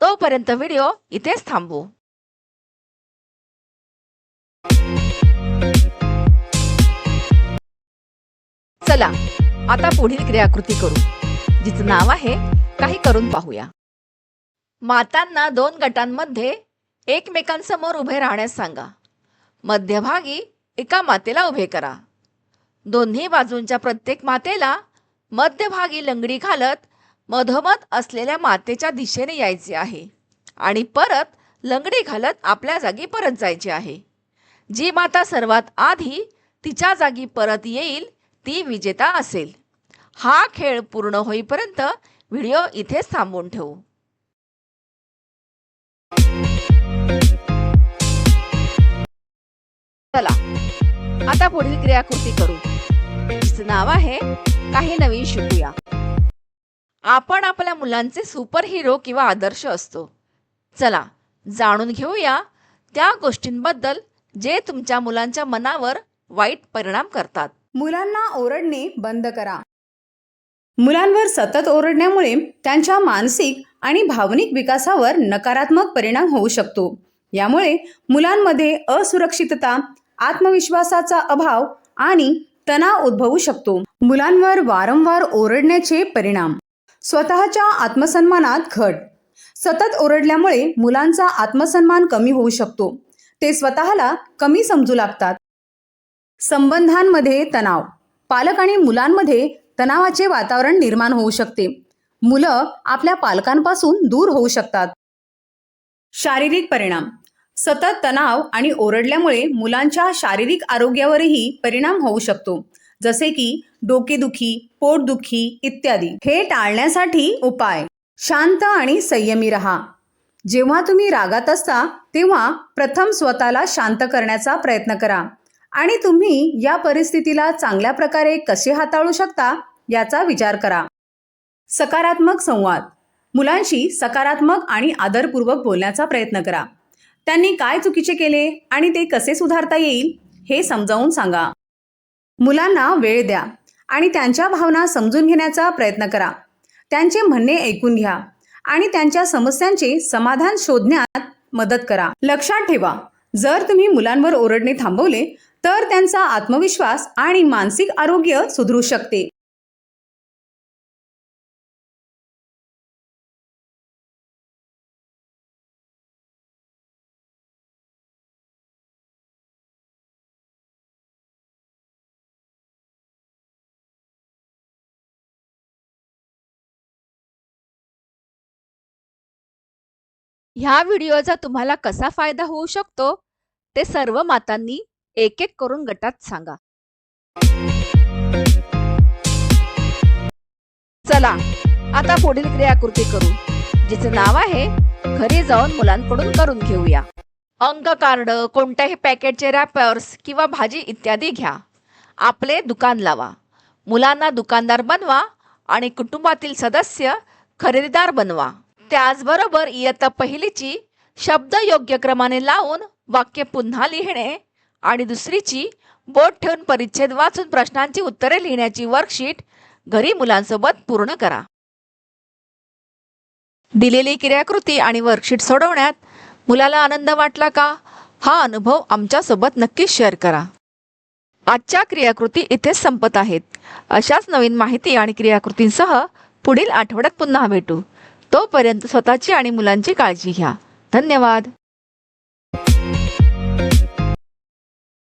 तोपर्यंत व्हिडिओ इथेच थांबू. चला आता पुढील क्रियाकृती करू जिचं नाव आहे काही करून पाहूया. मातांना दोन गटांमध्ये एकमेकांसमोर उभे राहण्यास सांगा. मध्यभागी एका मातेला उभे करा. दोन्ही बाजूंच्या प्रत्येक मातेला मध्यभागी लंगडी घालत मधोमध असलेल्या मातेच्या दिशेने यायचे आहे. आणि परत लंगडी घालत आपल्या जागी परत जायचे आहे. जी माता सर्वात आधी तिच्या जागी परत येईल ती विजेता असेल. हा खेळ पूर्ण होईपर्यंत व्हिडिओ इथेच थांबवून ठेवू. चला आता पुढील क्रियाकृती करू. नाव आहे काही नवीन शिकूया. आपण आपल्या मुलांचे सुपर हिरो किंवा आदर्श असतो. चला जाणून घेऊया त्या गोष्टींबद्दल जे तुमच्या मुलांच्या मनावर वाईट परिणाम करतात. मुलांना ओरडणे बंद करा. मुलांवर सतत ओरडण्यामुळे त्यांच्या मानसिक आणि भावनिक विकासावर नकारात्मक परिणाम होऊ शकतो. यामुळे मुलांमध्ये असुरक्षितता आत्मविश्वासाचा अभाव आणि तणाव उद्भवू शकतो. मुलांवर वारंवार ओरडण्याचे परिणाम. स्वतःच्या आत्मसन्मानात घट. सतत ओरडल्यामुळे मुलांचा आत्मसन्मान कमी होऊ शकतो. ते स्वतःला कमी समजू लागतात. संबंधांमध्ये तणाव. पालक आणि मुलांमध्ये तणावाचे वातावरण निर्माण होऊ शकते. मुलं आपल्या पालकांपासून दूर होऊ शकतात. शारीरिक परिणाम. सतत तणाव आणि ओरडल्यामुळे मुलांच्या शारीरिक आरोग्यावरही परिणाम होऊ शकतो. जसे की डोकेदुखी पोटदुखी इत्यादी. हे टाळण्यासाठी उपाय. शांत आणि संयमी रहा. जेव्हा तुम्ही रागात असता तेव्हा प्रथम स्वतःला शांत करण्याचा प्रयत्न करा. आणि तुम्ही या परिस्थितीला चांगल्या प्रकारे कसे हाताळू शकता याचा विचार करा. सकारात्मक संवाद. मुलांशी सकारात्मक आणि आदरपूर्वक बोलण्याचा प्रयत्न करा. त्यांनी काय चुकीचे केले आणि ते कसे सुधारता येईल हे समजावून सांगा. मुलांना वेळ द्या आणि त्यांच्या भावना समजून घेण्याचा प्रयत्न करा. त्यांचे म्हणणे ऐकून घ्या आणि त्यांच्या समस्यांचे समाधान शोधण्यात मदत करा. लक्षात ठेवा जर तुम्ही मुलांवर ओरडणे थांबवले तर त्यांचा आत्मविश्वास आणि मानसिक आरोग्य सुधरू शकते. ह्या व्हिडिओचा तुम्हाला कसा फायदा होऊ शकतो ते सर्व मातांनी एक एक करून गटात सांगा. चला आता पुढील क्रियाकृती करू जिचं नाव आहे घरी जाऊन मुलांकडून करून घेऊया. अंक कार्ड कोणत्याही पॅकेटचे रॅपर्स किंवा भाजी इत्यादी घ्या. आपले दुकान लावा. मुलांना दुकानदार बनवा आणि कुटुंबातील सदस्य खरेदीदार बनवा. त्याचबरोबर इयत्ता पहिलीची शब्द योग्य क्रमाने लावून वाक्य पुन्हा लिहिणे आणि दुसरीची बोट ठेवून परिच्छेद वाचून प्रश्नांची उत्तरे लिहिण्याची वर्कशीट घरी मुलांसोबत पूर्ण करा. दिलेली क्रियाकृती आणि वर्कशीट सोडवण्यात मुलाला आनंद वाटला का? हा अनुभव आमच्यासोबत नक्कीच शेअर करा. आजच्या क्रियाकृती इथेच संपत आहेत. अशाच नवीन माहिती आणि क्रियाकृतींसह पुढील आठवड्यात पुन्हा भेटू. तोपर्यंत स्वतःची आणि मुलांची काळजी घ्या. धन्यवाद.